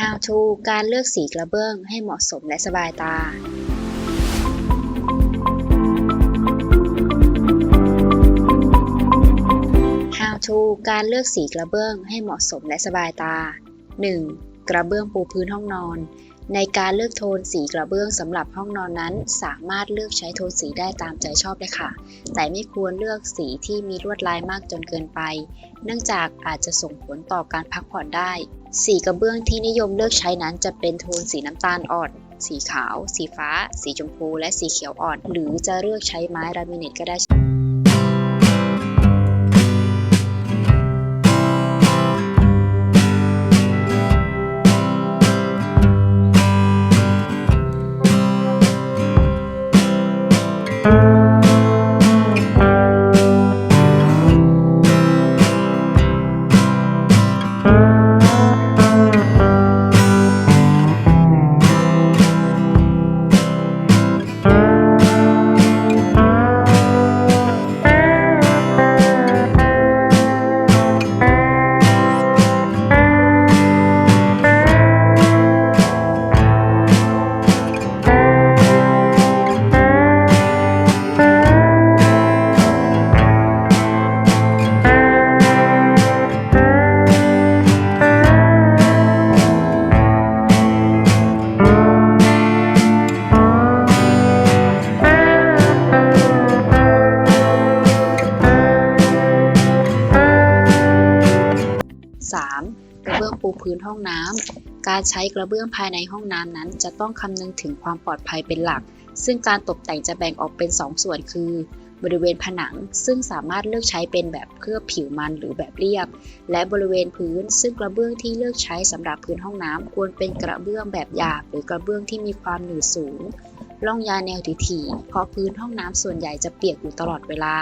How to การเลือกสีกระเบื้องให้เหมาะสมและสบายตา How to การเลือกสีกระเบื้องให้เหมาะสมและสบายตา 1. กระเบื้องปูพื้นห้องนอน ในการเลือกโทนสีกระเบื้องสำหรับห้องนอนนั้น สามารถเลือกใช้โทนสีได้ตามใจชอบเลยค่ะ แต่ไม่ควรเลือกสีที่มีลวดลายมากจนเกินไป เนื่องจากอาจจะส่งผลต่อการพักผ่อนได้ สีกระเบื้องที่นิยมเลือกใช้นั้นจะเป็นโทนสีน้ำตาลอ่อน สีขาว สีฟ้า สีชมพู และสีเขียวอ่อน หรือจะเลือกใช้ไม้ลามิเนตก็ได้ เบื้องปูพื้นห้องน้ำการใช้กระเบื้องภายในห้องน้ำนั้น จะต้องคำนึงถึงความปลอดภัยเป็นหลัก ซึ่งการตกแต่งจะแบ่งออกเป็น 2 ส่วนคือบริเวณผนังซึ่งสามารถเลือกใช้เป็นแบบเคลือบผิวมันหรือแบบเรียบ และบริเวณพื้นซึ่งกระเบื้องที่เลือกใช้สำหรับพื้นห้องน้ำควรเป็นกระเบื้องแบบหยาบหรือกระเบื้องที่มีความหนืดสูงร่องยาแนวถี่ๆเพราะพื้นห้องน้ำส่วนใหญ่จะเปียกอยู่ตลอดเวลา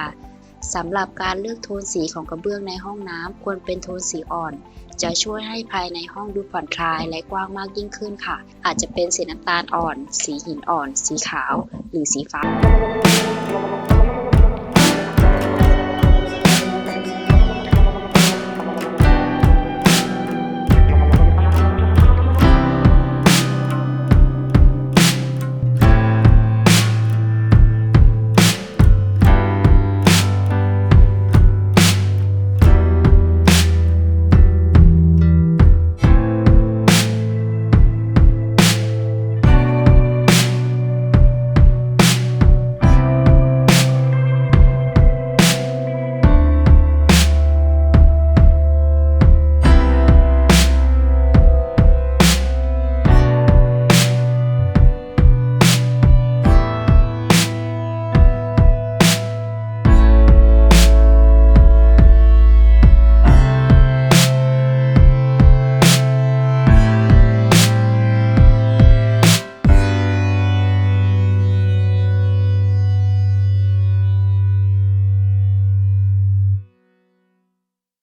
สำหรับการเลือกโทนสีของกระเบื้องในห้องน้ำควรเป็นโทนสีอ่อน จะช่วยให้ภายในห้องดูผ่อนคลายและกว้างมากยิ่งขึ้นค่ะ อาจจะเป็นสีน้ำตาลอ่อน สีหินอ่อน สีขาว หรือสีฟ้า